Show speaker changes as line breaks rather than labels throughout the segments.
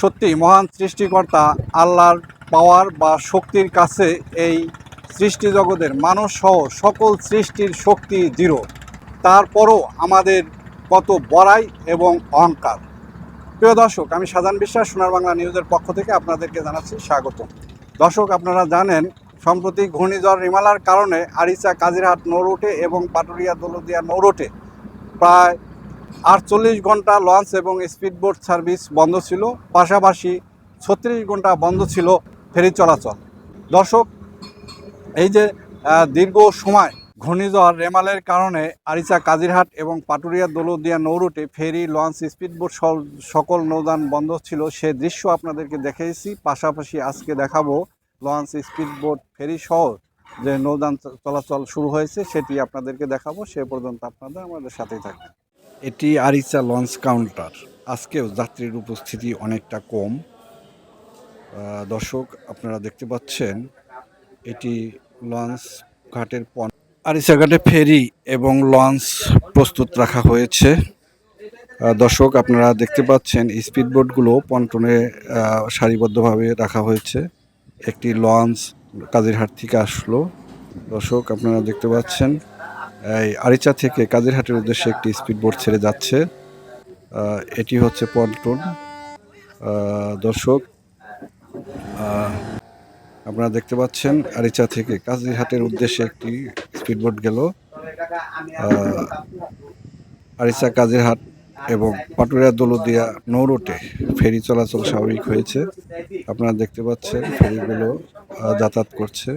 সত্যি মহান সৃষ্টিকর্তা আল্লাহর পাওয়ার বা শক্তির কাছে এই সৃষ্টি জগতের মানুষ সহ সকল সৃষ্টির শক্তি দৃঢ়। তারপরও আমাদের কত বড়াই এবং অহংকার। প্রিয় দর্শক, আমি সাধারণ বিশ্বাস, সোনার বাংলা নিউজের পক্ষ থেকে আপনাদেরকে জানাচ্ছি স্বাগত দর্শক, আপনারা জানেন, সম্প্রতি ঘূর্ণিঝড় রিমালার কারণে আরিচা, কাজিরহাট নৌরুটে এবং পাটুরিয়া দৌলদিয়া নৌরুটে প্রায় আটচল্লিশ ঘণ্টা লঞ্চ এবং স্পিডবোট সার্ভিস বন্ধ ছিল। পাশাপাশি ছত্রিশ ঘণ্টা বন্ধ ছিল ফেরি চলাচল। দর্শক, এই যে দীর্ঘ সময় ঘূর্ণিঝড় রেমালের কারণে আরিচা, কাজিরহাট এবং পাটুরিয়া দৌলদিয়া নৌরুটে ফেরি, লঞ্চ, স্পিডবোট সকল নৌযান বন্ধ ছিল। সে দৃশ্য আপনাদেরকে দেখিয়েছি পাশাপাশি আজকে দেখাবো লঞ্চ, স্পিডবোট, ফেরি সহ যে নৌযান চ- চলাচল শুরু হয়েছে, সেটি আপনাদেরকে দেখাবো। সে পর্যন্ত আপনাদের আমাদের সাথেই থাকবে এটি আরিচা লঞ্চ কাউন্টার। আজকেও যাত্রীর উপস্থিতি অনেকটা কম। দর্শক, আপনারা দেখতে পাচ্ছেন, এটি লঞ্চ ঘাটের পন আরিচা ঘাটে ফেরি এবং লঞ্চ প্রস্তুত রাখা হয়েছে। দর্শক, আপনারা দেখতে পাচ্ছেন স্পিড স্পিডবোটগুলো পন্টনে সারিবদ্ধভাবে রাখা হয়েছে। একটি লঞ্চ কাজিরহাট থেকে আসলো। দর্শক, আপনারা দেখতে পাচ্ছেন আরিচা থেকে কাজিরহাটের উদ্দেশ্যে একটি স্পিডবোট ছেড়ে যাচ্ছে। এটি হচ্ছে পন্টন। দর্শক আপনারা দেখতে পাচ্ছেন আরিচা থেকে কাজিরহাটের উদ্দেশ্যে একটি স্পিডবোট গেল। আরিচা কাজিরহাট এবং পাটুরিয়া দৌলদিয়া নৌরোটে ফেরি চলাচল স্বাভাবিক হয়েছে। আপনারা দেখতে পাচ্ছেন ফেরিগুলো যাতায়াত করছে।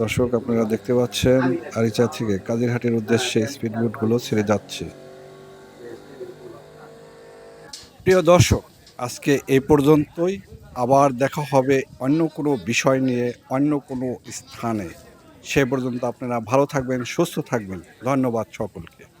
দর্শক, আপনারা দেখতে পাচ্ছেন আরিচা থেকে কাজিরহাটের উদ্দেশ্যে স্পিডবোটগুলো ছেড়ে যাচ্ছে। প্রিয় দর্শক, আজকে এই পর্যন্তই। আবার দেখা হবে অন্য কোনো বিষয় নিয়ে, অন্য কোনো স্থানে। সে পর্যন্ত আপনারা ভালো থাকবেন, সুস্থ থাকবেন। ধন্যবাদ সকলকে।